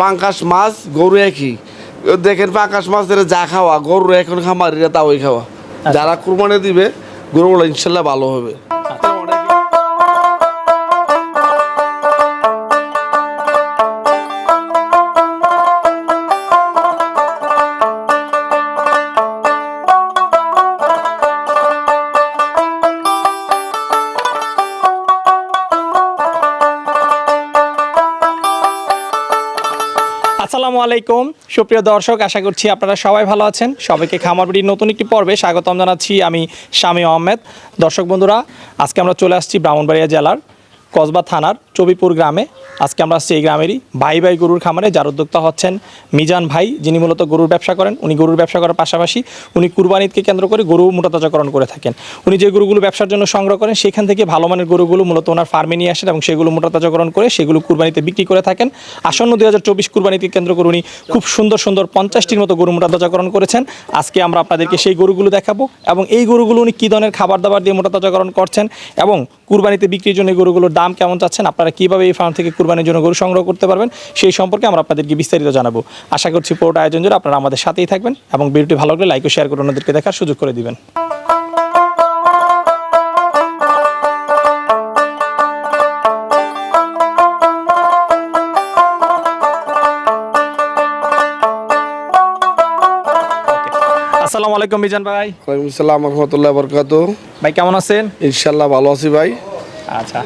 পাঙ্কাশ মাছ গরু একই। দেখেন পাঙ্কাশ মাছ ধরে যা খাওয়া গরু এখন খামারিরা তা ওই খাওয়া যারা কুরবানি দিবে গরুগুলো ইনশাল্লাহ ভালো হবে। আসসালামু আলাইকুম। সুপ্রিয় দর্শক, আশা করছি আপনারা সবাই ভালো আছেন। সবাইকে খামারবাড়ির নতুন একটি পর্বে স্বাগতম জানাচ্ছি আমি শামী আহমেদ। দর্শক বন্ধুরা, আজকে আমরা চলে আসছি ব্রাহ্মণবাড়িয়া জেলার কসবা থানার চবিপুর গ্রামে। আজকে আমরা এই গ্রামেরই ভাই ভাই গরুর খামারে যার উদ্যোক্তা হচ্ছেন মিজান ভাই, যিনি মূলত গরুর ব্যবসা করেন, উনি গরুর ব্যবসা করার পাশাপাশি উনি কুরবানিদকে কেন্দ্র করে গরু মোটাতাজাকরণ করে থাকেন। উনি যে গরুগুলো ব্যবসার জন্য সংগ্রহ করেন, সেখান থেকে ভালো মানের গরুগুলো মূলত ওনার ফার্মে নিয়ে আসেন এবং সেগুলো মোটাতাজাকরণ করে সেগুলো কুরবানিতে বিক্রি করে থাকেন। আসন্ন দুই হাজার চব্বিশ কুরবানিকে কেন্দ্র করে উনি খুব সুন্দর সুন্দর পঞ্চাশটির মতো গরু মোটাতাজাকরণ করেছেন। আজকে আমরা আপনাদেরকে সেই গরুগুলো দেখাবো এবং এই গরুগুলো উনি কী ধরনের খাবার দাবার দিয়ে মোটাতাজাকরণ করছেন এবং কুরবানিতে বিক্রির জন্য গরুগুলোর দাম কেমন চাচ্ছেন আপনারা কীভাবে এই ফার্ম থেকে কুরবানির জন্য গরু সংগ্রহ করতে পারবেন সেই সম্পর্কে আমরা আপনাদেরকে বিস্তারিত জানাব। আশা করছি পুরোটা আয়োজন জুড়ে আপনারা আমাদের সাথেই থাকবেন এবং ভিডিওটি ভালো লাগলে লাইক ও শেয়ার করে অন্যদেরকে দেখার সুযোগ করে দিবেন। আসসালামু আলাইকুম মিজান ভাই। ওয়ালাইকুম আসসালাম রহমতুল্লাহ বরকাত ভাই কেমন আছেন? ইনশাল্লাহ ভালো আছি ভাই। আচ্ছা।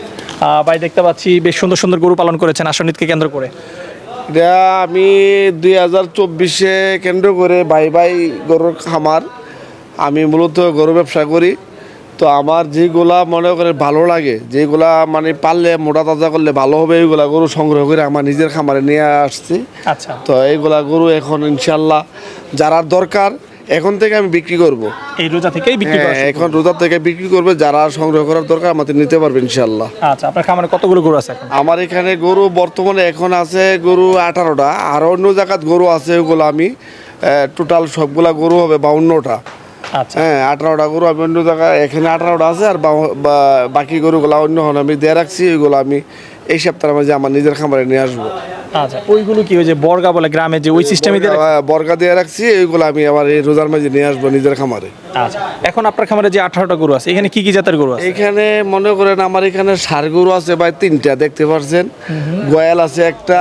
ভাই দেখতে পাচ্ছি বেশ সুন্দর সুন্দর গরু পালন করেছেন আসনিতকে কেন্দ্র করে। এটা আমি দুই হাজার চব্বিশে কেন্দ্র করে ভাই ভাই গরুর খামার। আমি মূলত গরু ব্যবসা করি। তো আমার যেগুলা মনে করে ভালো লাগে যেগুলা মানে পারলে মোটা তাজা করলে ভালো হবে এইগুলা গরু সংগ্রহ করে আমার নিজের খামারে নিয়ে আসছি। আচ্ছা। তো এইগুলা গরু এখন ইনশাল্লাহ যারা দরকার এখন থেকে আমি বিক্রি করব। এই রোজা থেকেই বিক্রি করা হ্যাঁ, এখন রোজার থেকে বিক্রি করবে যারা সংগ্রহ করার দরকার আমাদের নিতে পারবে ইনশাল্লাহ করবেন। আচ্ছা আপনার খামারে কতগুলো গরু আছে এখন? আমার এখানে গরু বর্তমানে এখন আছে গরু আঠারোটা আর অন্য জায়গাত গরু আছে ওগুলো আমি টোটাল সবগুলা গরু হবে বাউন্নটা। আচ্ছা। হ্যাঁ আঠারোটা গরু আমি অন্য জায়গায় এখানে আঠারোটা আছে আর বাকি গরুগুলো অন্য হন আমি দিয়ে রাখছি ওইগুলো আমি এই সপ্তাহের মাঝে আমার নিজের খামারে নিয়ে আসব। আচ্ছা ওইগুলো কি ওই যে বর্গা বলে গ্রামে যে ওই সিস্টেমে? বর্গা দিয়ে রাখছি ওইগুলো আমি আমার এই রোজার মাঝে নিয়ে আসব নিজের খামারে। আচ্ছা এখন আপনার খামারে যে আঠারোটা গরু আছে এখানে কি কি জাতের গরু আছে? এখানে মনে করেন আমার এখানে ষাড় গরু আছে ভাই তিনটা দেখতে পাচ্ছেন গয়াল আছে একটা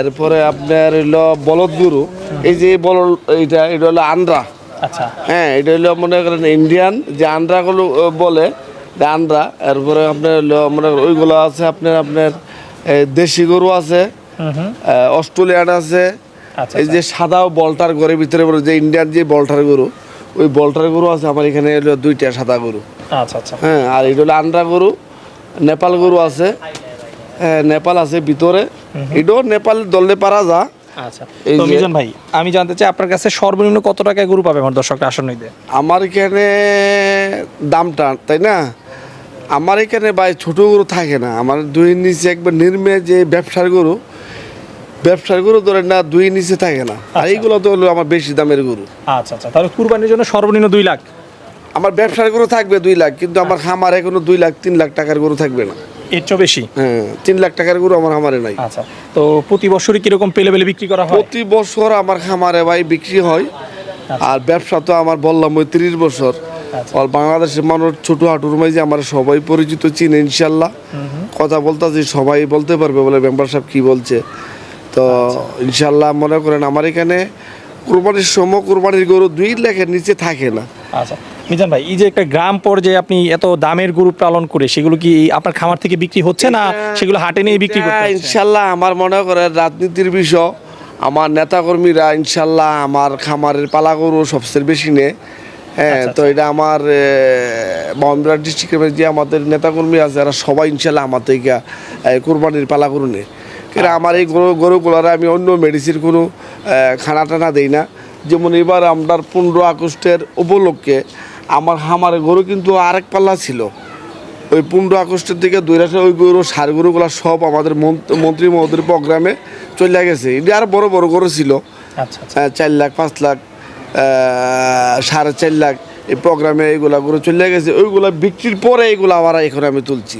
এরপরে আপনার হইল বলদ গরু। এই যে বলদ এইটা এটা হলো আন্দ্রা। আচ্ছা। হ্যাঁ এটা হলো মনে করেন ইন্ডিয়ান যে আন্দ্রাগুলো বলে। আন্দ্রা এরপরে আপনার মনে ওইগুলো আছে আপনার আপনার দেশি গরু আছে অস্ট্রেলিয়ান আছে। আচ্ছা, এই যে সাদা বলটার ঘরের ভিতরে যে ইন্ডিয়ান যে বলটার গরু ওই বলটার গরু আছে আমার এখানে হলো দুইটা সাদা গরু। আচ্ছা আচ্ছা। হ্যাঁ আর এটা হলো আন্ডা গরু নেপাল গরু আছে। হ্যাঁ নেপাল আছে ভিতরে। এটাও নেপাল দলে পারা যা। আচ্ছা। তো ভাই আমি জানতে চাই আপনার কাছে সর্বনিম্ন কত টাকায় গরু পাবে আমার দর্শকরা আসন নিতে আমার এখানে দামটা তাই না? আমার এখানে ভাই ছোট গরু থাকে না। আমার দুই নিচে একবার নির্মে যে ব্যবসার গরু ব্যবসার গরু ধরেন না দুই নিচে থাকে না। আর এইগুলো তো হলো আমার বেশি দামের গরু। আচ্ছা আচ্ছা। তাহলে কুরবানির জন্য সর্বনিম্ন দুই লাখ? আমার ব্যবসার গরু থাকবে দুই লাখ কিন্তু আমার খামার এখনও দুই লাখ তিন লাখ টাকার গরু থাকবে না। এর চেয়েও বেশি? হ্যাঁ তিন লাখ টাকার গরু আমার খামারে নাই। আচ্ছা। তো প্রতি বছরই কীরকম পেলে পেলে বিক্রি করা হয়? প্রতি বছর আমার খামারে ভাই বিক্রি হয়। আর ব্যবসা তো আমার বললাম ওই তিরিশ বছর। আচ্ছা। আর বাংলাদেশের মানুষ ছোট হাঁটুর মাঝে আমার সবাই পরিচিত চিনে ইনশাল্লাহ। কথা বলতেছি সবাই বলতে পারবে বলে মেম্বার সাহেব কি বলছে। তো আচ্ছা। ইনশাল্লাহ মনে করেন আমার এখানে কুরবানির সময় কুরবানির গরু দুই লাখের নিচে থাকে না। আচ্ছা। মিজান ভাই এই যে একটা গ্রাম পর্যায়ে আপনি এত দামের গরু পালন করে সেগুলো কি আপনার খামার থেকে বিক্রি হচ্ছে না? সেগুলো হাটে নিয়ে বিক্রি করতে ইনশাল্লাহ আমার মনে করেন রাজনীতির বিষয়। আমার নেতাকর্মীরা ইনশাল্লাহ আমার খামারের পালা গরু সবচেয়ে বেশি নেয়। হ্যাঁ আচ্ছা, তো এটা আমার বাউন্ডারি ডিস্ট্রিক্টের যে আমাদের নেতাকর্মী আছে এরা সবাই ইনশাল্লাহ আমার থেকে কোরবানির পালা গরু নেয় কিন্তু আমার এই গরু গরুগুলোরে আমি অন্য মেডিসিন কোনো খানা টানা দিই না। যেমন এবার আপনার পনেরো আগস্টের উপলক্ষে আমার খামারে গরু কিন্তু আরেক পাল্লা ছিল। ওই পনেরো আগস্টের দিকে দুই রাশে ওই গরু সার গরুগুলো সব আমাদের মন্ত- মন্ত্রী মহোদয়ের প্রোগ্রামে চলে গেছে। এটা আর বড় বড় গরু ছিল। আচ্ছা আচ্ছা। চার লাখ পাঁচ লাখ সাড়ে চার লাখ এই প্রোগ্রামে এইগুলা গরু চলে গেছে ওইগুলা বিক্রির পরে এইগুলো আবার এখন আমি তুলছি।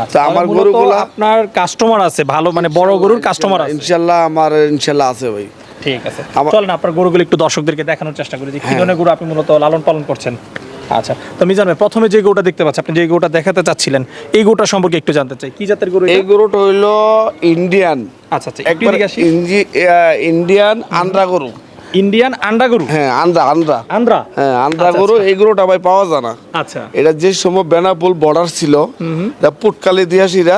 আচ্ছা, তো আমার গরুগুলা আপনার কাস্টমার আছে ভালো মানে বড় গরুর কাস্টমার আছে। ইনশাল্লাহ আমার ইনশাল্লাহ আছে ভাই। ঠিক আছে। চলেন আপনার গরুগুলো একটু দর্শকদেরকে দেখানোর চেষ্টা করি যে কি হ্যাঁ। ধরনের গরু আপনি মূলত লালন পালন করছেন। আচ্ছা তো মিজান ভাই প্রথমে যে গরুটা দেখতে পাচ্ছি আপনি যে গরুটা দেখাতে চাচ্ছিলেন এই গরুটা সম্পর্কে একটু জানতে চাই। কি জাতের গরু এই গরুটা হইল ইন্ডিয়ান আচ্ছা আচ্ছা একবার ইন্ডিয়ান আন্দ্রা গরু। ইন্ডিয়ান আন্ডা গরু হ্যাঁ আন্দ্রা আন্দ্রা আন্দ্রা? হ্যাঁ আন্দ্রা আচ্ছা, গরু এই গরুটা ভাই পাওয়া যায় না। আচ্ছা। এটা যে সময় বেনাপুল বর্ডার ছিল এটা পুটকালি দিয়াসিরা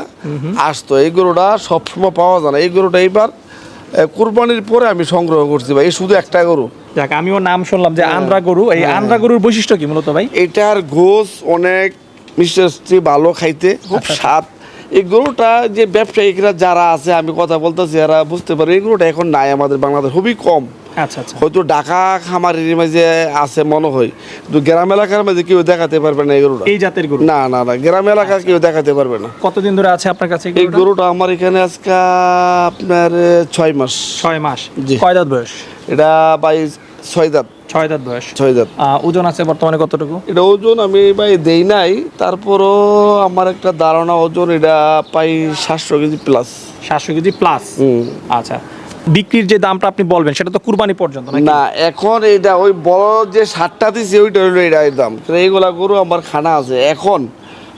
আসতো। এই গরুটা সবসময় পাওয়া যায় না। এই গরুটা এইবার কুরবানির পরে আমি সংগ্রহ করছি ভাই। শুধু একটা গরু। যাক আমিও নাম শুনলাম হ্যাঁ। যে আন্দ্রা গরু। এই আন্দ্রা গরুর বৈশিষ্ট্য কি মূলত ভাই? এটার গোস অনেক মিষ্টি ভালো খাইতে খুব আচ্ছা, স্বাদ এই গরুটা যে ব্যবসায়িকরা যারা আছে আমি কথা বলতেছি এরা বুঝতে পারে এই গরুটা এখন নাই আমাদের বাংলাদেশ খুবই কম। আচ্ছা আচ্ছা। হয়তো ঢাকা খামারের মাঝে আছে মনে হয় কিন্তু গ্রাম এলাকার মাঝে কেউ দেখাতে পারবে না এই গরুটা। এই জাতের গরু? না না না গ্রাম এলাকা কেউ দেখাতে পারবে না। কতদিন ধরে আছে আপনার কাছে এই গরুটা? আমার এখানে আজকে আপনার ছয় মাস। ছয় মাস। জি। কয় দাঁত বয়স? এটা বাই ছয় দাঁত। ছয় দাঁত বয়স। ছয় দাঁত। ওজন আছে বর্তমানে কতটুকু? এটা ওজন আমি ভাই দেই নাই তারপরও আমার একটা ধারণা ওজন এটা পাই সাতশো কেজি প্লাস সাতশো কেজি প্লাস আচ্ছা বিক্রির যে দামটা আপনি বলবেন সেটা তো কুরবানি পর্যন্ত না এখন এটা ওই বড় যে সারটা দিছে ওইটা হইল এটা দাম। এইগুলা গরু আমার খানা আছে। এখন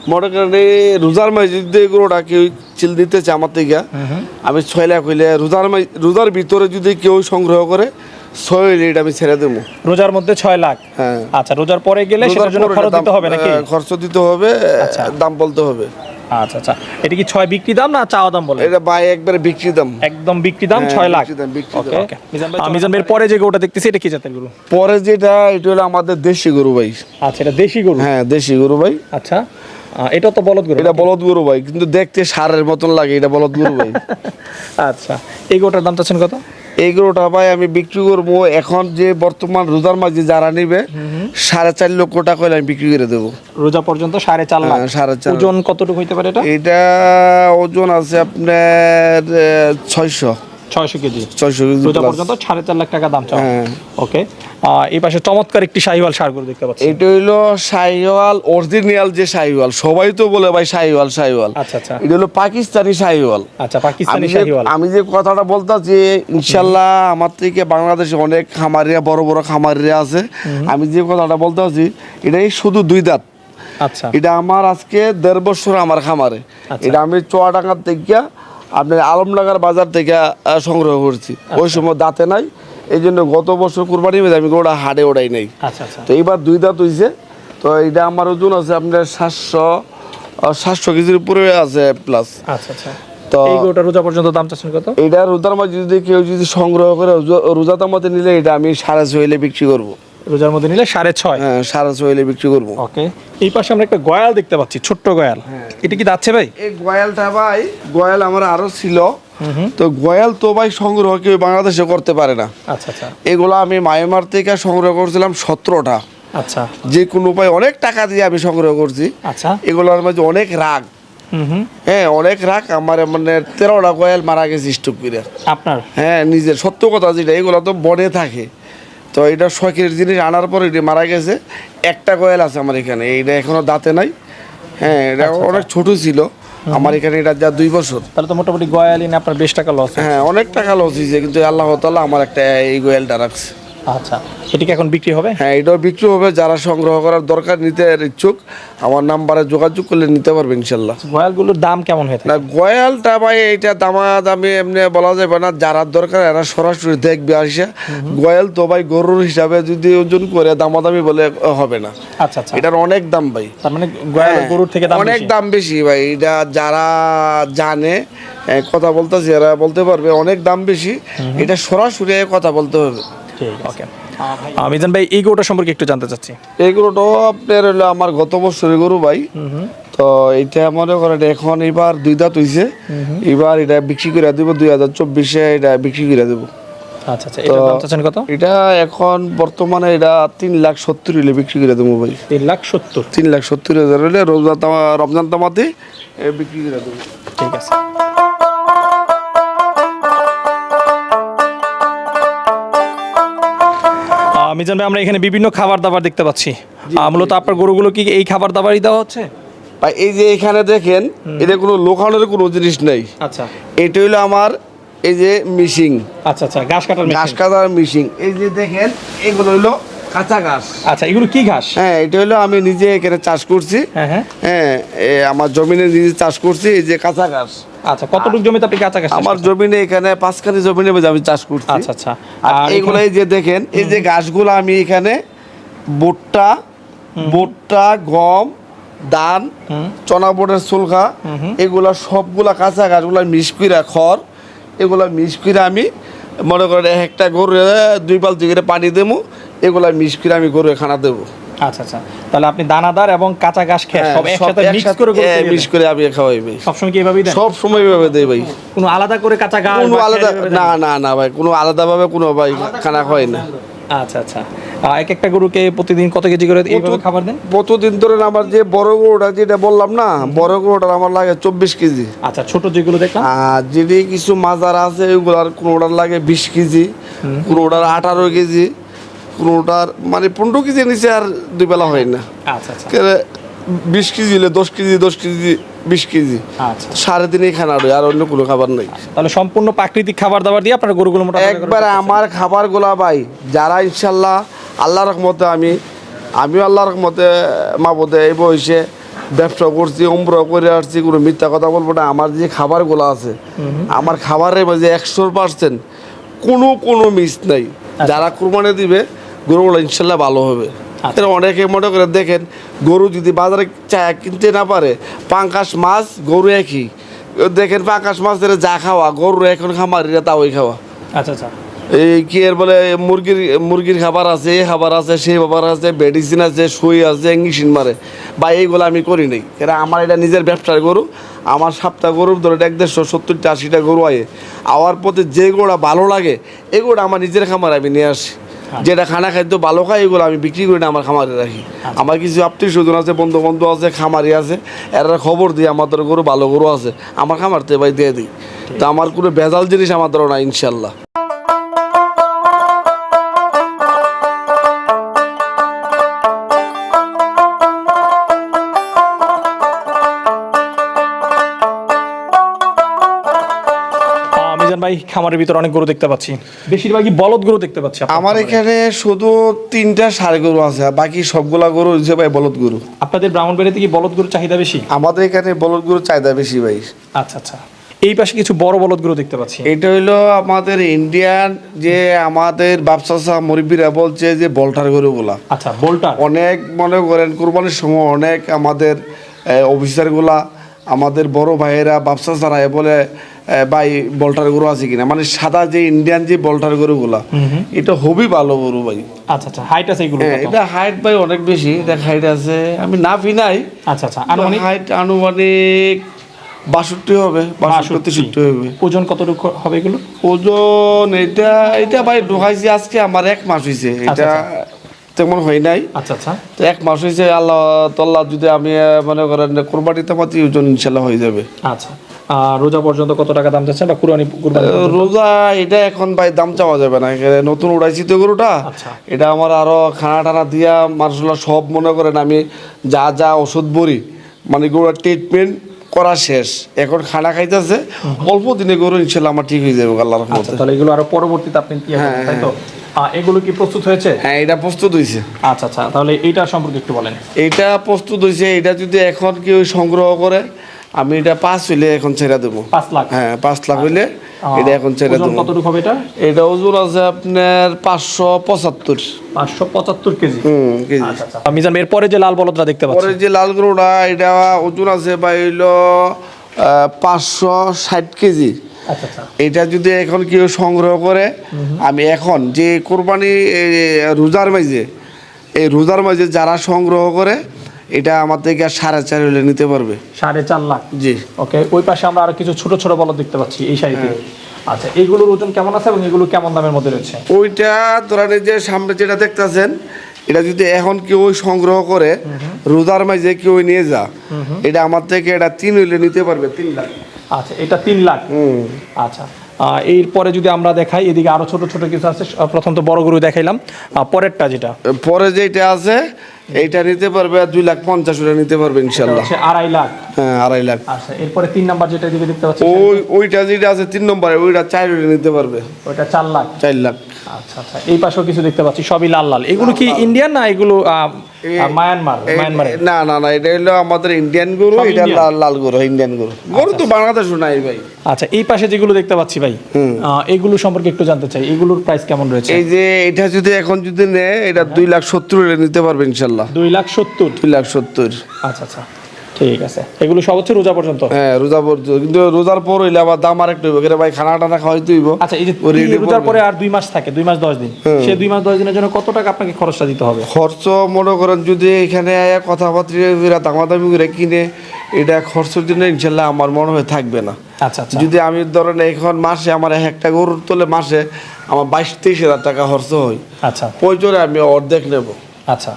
মনে করেন রোজার মাঝে যদি গরুটা কেউ চিল দিতেছে আমার থেকে আমি ছয় লাখ হইলে রোজার মাঝ- রোজার ভিতরে যদি কেউ সংগ্রহ করে ছয় আমি ছেড়ে দেবো। রোজার মধ্যে ছয় লাখ? হ্যাঁ। আচ্ছা রোজার পরে গেলে সেটার জন্য খরচ দিতে হবে নাকি? খরচ দিতে হবে। দাম বলতে হবে। আচ্ছা আচ্ছা। এটা কি ছয় বিক্রি দাম না চাওয়া দাম বলে এটা বাই একবারে বিক্রি দাম। একদম বিক্রি দাম হ্যাঁ, ছয় লাখ। ওকে মিজান ভাই পরে যে গরুটা দেখতেছি এটা কি জাতের গরু? পরে যেটা এটা হলো আমাদের দেশি গরু ভাই। আচ্ছা এটা দেশি গরু? হ্যাঁ দেশি গরু ভাই। আচ্ছা। এটা তো বলদ গরু এটা বলদ গরু ভাই কিন্তু দেখতে সারের মতন লাগে এটা বলদ গরু ভাই। আচ্ছা। এই গরুটার দাম চাচ্ছেন কত? এই গরুটা ভাই আমি বিক্রি করব। এখন যে বর্তমান রোজার মাঝে যারা নিবে সাড়ে চার লক্ষ টাকা হলে আমি বিক্রি করে দেবো। রোজা পর্যন্ত সাড়ে চার লাখ। হ্যাঁ, সাড়ে চার। ওজন কতটুকু হইতে পারে এটা? এটা ওজন আছে আপনার ছয়শো। ছয়শো কেজি। ছয়শো কেজি রোজা পর্যন্ত সাড়ে চার লাখ টাকা দাম চাও। হ্যাঁ। ওকে এই পাশে চমৎকার একটি শাহিওয়াল সার গরু দেখতে পাচ্ছি। এটা হইল শাহিওয়াল অরিজিনাল যে শাহিওয়াল সবাই তো বলে ভাই শাহিওয়াল শাহিওয়াল। আচ্ছা আচ্ছা। এটা হলো পাকিস্তানি শাহিওয়াল। আচ্ছা পাকিস্তানি আমি যে শাহিওয়াল। আমি যে কথাটা বলতে যে ইনশাল্লাহ আমার থেকে বাংলাদেশে অনেক খামারিয়া বড় বড় খামারিয়া আছে। আমি যে কথাটা বলতে চাচ্ছি এটাই শুধু দুই দাঁত। আচ্ছা। এটা আমার আজকে দেড় বছর আমার খামারে। আচ্ছা। এটা আমি চুয়াডাঙ্গার থেকে আপনার আলমডাঙ্গার বাজার থেকে সংগ্রহ করছি। আচ্ছা। ওই সময় দাঁতে নাই এই জন্য গত বছর কোরবানি মেয়ে আমি ওটা হাড়ে ওড়াই নাই। আচ্ছা আচ্ছা। তো এইবার দুই দাঁত হয়েছে তো এটা আমার ওজন আছে আপনার সাতশো সাতশো কেজির উপরে আছে প্লাস আচ্ছা তো এই রোজা পর্যন্ত দাম চাচ্ছেন কত? এটা রোজার মাঝে যদি কেউ যদি সংগ্রহ করে রোজা- তামাতে নিলে এটা আমি সাড়ে ছয় হইলে বিক্রি করব। রোজার মধ্যে নিলে সাড়ে ছয়। হ্যাঁ সাড়ে ছয় হইলে বিক্রি করব। ওকে। এই পাশে আমরা একটা গয়াল দেখতে পাচ্ছি ছোট্ট গয়াল। হ্যাঁ। এটা কি যাচ্ছে ভাই? এই গয়ালটা ভাই গয়াল আমার আরও ছিল। তো গয়াল তো ভাই সংগ্রহ কেউ বাংলাদেশে করতে পারে না। আচ্ছা আচ্ছা। এগুলো আমি মায়ামার থেকে সংগ্রহ করছিলাম সতেরোটা। আচ্ছা। যে কোনো উপায় অনেক টাকা দিয়ে আমি সংগ্রহ করছি। আচ্ছা। এগুলোর মাঝে অনেক রাগ। হ্যাঁ অনেক রাগ। আমার মানে তেরোটা গয়াল মারা গেছে স্টক করে আপনার? হ্যাঁ নিজের। সত্য কথা যেটা এগুলো তো বনে থাকে। তো এটা শখের জিনিস আনার পর এটি মারা গেছে একটা কয়েল আছে আমার এখানে এইটা এখনও দাঁতে নাই। হ্যাঁ এটা অনেক ছোট ছিল আমার এখানে এটা যা দুই বছর। তাহলে তো মোটামুটি গয়াল আপনার বেশ টাকা লস হ্যাঁ অনেক টাকা লস হয়েছে কিন্তু আল্লাহ তাল্লাহ আমার একটা এই গোয়ালটা রাখছে। আচ্ছা এটা কি এখন বিক্রি হবে? হ্যাঁ এটাও বিক্রি হবে যারা সংগ্রহ করার দরকার নিতে ইচ্ছুক আমার নাম্বারে যোগাযোগ করলে নিতে পারবে ইনশাল্লাহ। গয়ালগুলোর দাম কেমন হয়ে না গোয়ালটা ভাই এটা দামা দামি এমনি বলা যাবে না যারা দরকার এরা সরাসরি দেখবে আসে গোয়াল তো ভাই গরুর হিসাবে যদি ওজন করে দামাদামি বলে হবে না। আচ্ছা আচ্ছা। এটার অনেক দাম ভাই। তার মানে গয়াল হ্যাঁ, গরুর থেকে দাম অনেক দাম বেশি ভাই এটা যারা জানে কথা বলতেছে এরা বলতে পারবে অনেক দাম বেশি। এটা সরাসরি কথা বলতে হবে। ঠিক ওকে মিজান ভাই এই গরুটা সম্পর্কে একটু জানতে চাচ্ছি। এই এইগুলোটাও আপনার হলো আমার গত বছরের গরু ভাই। তো এটা মনে করেন এখন এবার দুই দাঁত হইছে। এবার এটা বিক্রি করে দিব দুই হাজার চব্বিশে এটা বিক্রি করে দেবো। আচ্ছা আচ্ছা এটার দাম চাচ্ছেন কত? এটা এখন বর্তমানে এটা তিন লাখ সত্তর বিক্রি করে দেবো ভাই। তিন লাখ সত্তর? তিন লাখ সত্তর হাজার রমজান তামাতে বিক্রি করে দেবো। ঠিক আছে। মিজান ভাই আমরা এখানে বিভিন্ন খাবার দাবার দেখতে পাচ্ছি। মূলত আপনার গরুগুলো কি এই খাবার দাবারই দেওয়া হচ্ছে? ভাই এই যে এখানে দেখেন এটা কোনো লোকালের কোনো জিনিস নেই। আচ্ছা। এটা হলো আমার এই যে মিশিং আচ্ছা আচ্ছা ঘাস কাটার ঘাস কাটার মিশিং এই যে দেখেন এগুলো হলো কাঁচা ঘাস। আচ্ছা এগুলো কি ঘাস? হ্যাঁ এটা হলো আমি নিজে এখানে চাষ করছি। হ্যাঁ হ্যাঁ। হ্যাঁ এ আমার জমিনে নিজে চাষ করছি এই যে কাঁচা ঘাস। আচ্ছা কতটুকু জমিতে আপনি কাঁচা ঘাস আমার? জমিনে এখানে পাঁচখানি জমিনে আমি চাষ করছি। আচ্ছা আচ্ছা। আর এই যে দেখেন এই যে ঘাসগুলো আমি এখানে ভুট্টা ভুট্টা গম ধান চনা বোটের সুলখা এগুলা সবগুলা কাঁচা ঘাসগুলা মিশ করে খড় এগুলা মিশ করে আমি মনে করেন একটা গরু দুই বালতি করে পানি দেবো এগুলা মিশ করে আমি গরু খানা দেবো। আচ্ছা আচ্ছা। তাহলে আপনি দানাদার এবং কাঁচা ঘাস খেয়ে হ্যাঁ, সব একসাথে মিক্স করে মিক্স করে আমি খাওয়াই ভাই। সবসময় কি এভাবেই দেন? সব সময় এভাবে দেই ভাই। কোনো আলাদা করে কাঁচা ঘাস কোনো আলাদা না না না ভাই কোনো আলাদাভাবে কোনো ভাই খানা খাওয়াই না। আচ্ছা আচ্ছা। এক একটা গরুকে প্রতিদিন কত কেজি করে এইভাবে খাবার দেন? প্রতিদিন ধরে আমার যে বড় গরুটা যেটা বললাম না বড় গরুটার আমার লাগে চব্বিশ কেজি। আচ্ছা ছোট যেগুলো দেখলাম? আর যদি কিছু মাজার আছে ওগুলার কোনোটার লাগে বিশ কেজি কোনোটার আঠারো কেজি কোনোটার মানে পনেরো কেজি নিচে আর দুই বেলা হয় না। আচ্ছা আচ্ছা। বিশ কেজি হলে দশ কেজি দশ কেজি বিশ কেজি। আচ্ছা। সাড়ে তিনই খানা রয় আর অন্য কোনো খাবার নেই। তাহলে সম্পূর্ণ প্রাকৃতিক খাবার দাবার দিয়ে আপনার গরুগুলো একবার আমার খাবার গোলা ভাই যারা ইনশাল্লাহ আল্লাহ রহমতে আমি আমিও আল্লাহ রহমতে মাবতে এই বয়সে ব্যবসা করছি উমরা করে আসছি কোনো মিথ্যা কথা বলব না। আমার যে খাবারগুলো আছে আমার খাবারের মাঝে একশো পার্সেন্ট কোনো কোনো মিস নাই। যারা কুরবানি দিবে গরুগুলো ইনশাল্লাহ ভালো হবে। আচ্ছা। এরা অনেকে মনে করে দেখেন গরু যদি বাজারে চা কিনতে না পারে পাঙ্কাশ মাছ গরু একই। দেখেন পাঙ্কাশ মাছের যা খাওয়া গরু এখন খামারিরা তাওই খাওয়া। আচ্ছা আচ্ছা। এই কি এর বলে মুরগির মুরগির খাবার আছে এই খাবার আছে সেই খাবার আছে মেডিসিন আছে সুই আছে ইঞ্জেকশন মারে। বা এইগুলো আমি করি নাই। কেন আমার এটা নিজের ব্যবসার গরু আমার সাতটা গরু ধরে এক দেড়শো সত্তরটা আশিটা গরু আয়ে। আওয়ার পথে যে গোড়া ভালো লাগে এগুলো আমার নিজের খামার আমি নিয়ে আসি। যেটা খানা খাদ্য ভালো খায় এগুলো আমি বিক্রি করি না আমার খামারে রাখি। আমার কিছু আত্মীয় স্বজন আছে বন্ধু বন্ধু আছে খামারি আছে এরা খবর দিই আমাদের গরু ভালো গরু আছে আমার খামারতে ভাই দিয়ে দিই। তো আমার কোনো ভেজাল জিনিস আমার ধরো না ইনশাল্লাহ। ভাই খামারের ভিতরে অনেক গরু দেখতে পাচ্ছি। বেশিরভাগই বলদ গরু দেখতে পাচ্ছি আমার এখানে শুধু তিনটা সার গরু আছে বাকি সবগুলা গরু হচ্ছে ভাই বলদ গরু। আপনাদের ব্রাহ্মণবাড়িতে কি বলদ গরুর চাহিদা বেশি? আমাদের এখানে বলদ গরু চাহিদা বেশি ভাই। আচ্ছা আচ্ছা। এই পাশে কিছু বড় বলদ গরু দেখতে পাচ্ছি। এটা হইল আমাদের ইন্ডিয়ান যে আমাদের বাপসাসা মুরব্বীরা বলছে যে বলটার গরুগুলা। আচ্ছা বোল্টার। অনেক মনে করেন কোরবানির সময় অনেক আমাদের অফিসারগুলা আমাদের বড় ভাইয়েরা ব্যবসা ছাড়া বলে ভাই বলটার গরু আছে কিনা? মানে সাদা যে ইন্ডিয়ান যে বলটার গরুগুলা এটা খুবই ভালো গরু ভাই। আচ্ছা আচ্ছা হাইট আছে এগুলো হ্যাঁ এটা হাইট ভাই অনেক বেশি এটা হাইট আছে আমি না আচ্ছা আচ্ছা আনুমানিক? হাইট আনুমানিক বাষট্টি হবে বাষট্টি হবে। ওজন কতটুকু হবে এগুলো? ওজন এটা এটা ভাই ঢোকাইছি আজকে আমার এক মাস হয়েছে এটা তেমন হয় নাই। আচ্ছা আচ্ছা। তো এক মাস হয়েছে আল্লাহ তাল্লাহ যদি আমি মনে করেন কোরবানিতে পাতি ওজন ইনশাল্লাহ হয়ে যাবে। আচ্ছা। আর রোজা পর্যন্ত কত টাকা দাম যাচ্ছে বা কুরবানি কুরবানি রোজা এটা এখন ভাই দাম চাওয়া যাবে না। নতুন উড়াইছি তো গরুটা। আচ্ছা। এটা আমার আরও খানা টানা দিয়া মার্শাল্লাহ সব মনে করেন আমি যা যা ওষুধ বড়ি মানে গরুর ট্রিটমেন্ট করা শেষ। এখন খানা খাইতেছে অল্প দিনে গরু ইনশাল্লাহ আমার ঠিক হয়ে যাবে আল্লাহ আচ্ছা রহমতে। তাহলে এগুলো আরও পরবর্তীতে আপনি ইয়ে করবেন, তাই তো? এগুলো কি প্রস্তুত হয়েছে? হ্যাঁ এটা প্রস্তুত হয়েছে। আচ্ছা আচ্ছা তাহলে এইটা সম্পর্কে একটু বলেন। এটা প্রস্তুত হয়েছে এটা যদি এখন কেউ সংগ্রহ করে আমি এটা পাঁচ হইলে এখন ছেড়ে দেবো। পাঁচ লাখ? হ্যাঁ পাঁচ লাখ হইলে এটা এখন ছেড়ে দেবো। কতটুকু হবে এটা? এটা ওজন আছে আপনার পাঁচশো পঁচাত্তর। পাঁচশো পঁচাত্তর কেজি? হুম কেজি। আচ্ছা আচ্ছা। মিজান ভাই, এরপরে যে লাল বলদরা দেখতে পরে পাচ্ছি যে লাল গরুটা এটা ওজন আছে বা হইল পাঁচশো ষাট কেজি। আচ্ছা এটা যদি এখন কেউ সংগ্রহ করে আমি এখন যে কোরবানি রোজার মাঝে এই রোজার মাঝে যারা সংগ্রহ করে এটা আমার থেকে আর সাড়ে চার হলে নিতে পারবে। সাড়ে চার লাখ? জি। ওকে ওই পাশে আমরা আরও কিছু ছোট ছোট বলদ দেখতে পাচ্ছি এই সাইডে হ্যাঁ। আচ্ছা এইগুলোর ওজন কেমন আছে এবং এগুলো কেমন দামের মধ্যে রয়েছে? ওইটা ধরেন যে সামনে যেটা দেখতেছেন এটা যদি এখন কেউ সংগ্রহ করে রোজার মাঝে কেউ নিয়ে যা এটা আমার থেকে এটা তিন হইলে নিতে পারবে তিন লাখ। আচ্ছা এটা তিন লাখ? আচ্ছা এরপরে যদি আমরা দেখাই এদিকে আরও ছোট ছোট কিছু আছে প্রথম তো বড় গরু দেখাইলাম পরেরটা যেটা? পরে যেটা আছে এইটা নিতে পারবে আর দুই লাখ পঞ্চাশ ওটা নিতে পারবে ইনশাল্লাহ। আড়াই লাখ। হ্যাঁ আড়াই লাখ। আচ্ছা এরপরে তিন নাম্বার যেটা দিকে দেখতে পাচ্ছি ওই ওইটা যেটা আছে তিন নম্বরে ওইটা চার ওইটা নিতে পারবে। ওইটা চার লাখ। চার লাখ। আচ্ছা আচ্ছা এই পাশেও কিছু দেখতে পাচ্ছি সবই লাল লাল। এগুলো কি ইন্ডিয়ান না এগুলো আহ, মায়ানমার না না না এটা হলো আমাদের ইন্ডিয়ান গরু এটা লাল লাল গরু ইন্ডিয়ান গরু। গরু তো বাংলাদেশও নাই ভাই। আচ্ছা এই পাশে যেগুলো দেখতে পাচ্ছি ভাই এগুলো সম্পর্কে একটু জানতে চাই এগুলোর প্রাইস কেমন রয়েছে? এই যে এটা যদি এখন যদি নেয় এটা দুই লাখ সত্তর নিতে পারবে ইনশাল্লাহ। দুই লাখ সত্তর। দুই লাখ সত্তর। আচ্ছা আচ্ছা। ঠিক আছে। এগুলো সব হচ্ছে রোজা পর্যন্ত? হ্যাঁ রোজা পর্যন্ত। কিন্তু রোজার পর হইলে আবার দাম আর একটু হইব ভাই খানা টানা খাওয়াইতে হইব। আচ্ছা এই যে রোজার পরে আর দুই মাস থাকে দুই মাস দশ দিন। দুই মাস দশ দিনের জন্য কত টাকা আপনাকে খরচটা দিতে হবে? খরচ মনে করেন যদি এখানে কথাবার্তা দামাদামি করে কিনে এটা খরচের জন্য ইনশাল্লাহ আমার মনে হয় থাকবে না। আচ্ছা আচ্ছা। যদি আমি ধরেন এখন মাসে আমার একটা গরুর তোলে মাসে আমার বাইশ তেইশ হাজার টাকা খরচ হয়। আচ্ছা। প্রয়োজনে আমি অর্ধেক নেব। আচ্ছা।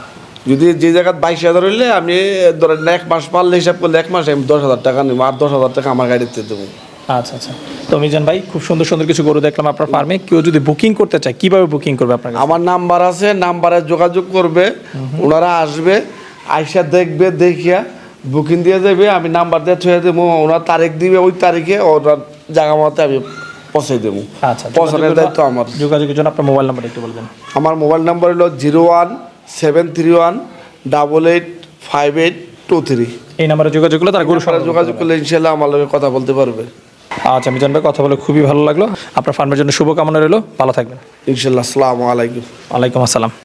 যদি যে জায়গায় বাইশ হাজার হইলে আমি ধরেন এক মাস পারলে হিসাব করলে এক মাসে আমি দশ হাজার টাকা নেব আর দশ হাজার টাকা আমার গাড়িতে দেবো। আচ্ছা আচ্ছা। তো মিজান ভাই খুব সুন্দর সুন্দর কিছু গরু দেখলাম আপনার ফার্মে কেউ যদি বুকিং করতে চায় কীভাবে বুকিং করবে আপনার আমার নাম্বার আছে নাম্বারে যোগাযোগ করবে ওনারা আসবে আইসা দেখবে দেখিয়া বুকিং দিয়ে যাবে আমি নাম্বার দিয়ে থয়ে দেবো ওনার তারিখ দিবে ওই তারিখে ওনার জায়গা মতো আমি পৌঁছে দেবো। আচ্ছা পৌঁছানোর দায়িত্ব আমার। যোগাযোগের জন্য আপনার মোবাইল নাম্বার একটু বলবেন। আমার মোবাইল নাম্বার হলো zero one seven three one double eight five eight two three এই নাম্বারে যোগাযোগ করলে তারা গরু যোগাযোগ করলে ইনশাল্লাহ আমার লোকের কথা বলতে পারবে। আচ্ছা মিজান ভাই কথা বলে খুবই ভালো লাগল। আপনার ফার্মের জন্য শুভকামনা রইল। ভালো থাকবেন। ইনশাল্লাহ আসসালামু আলাইকুম। ওয়ালাইকুম আসসালাম।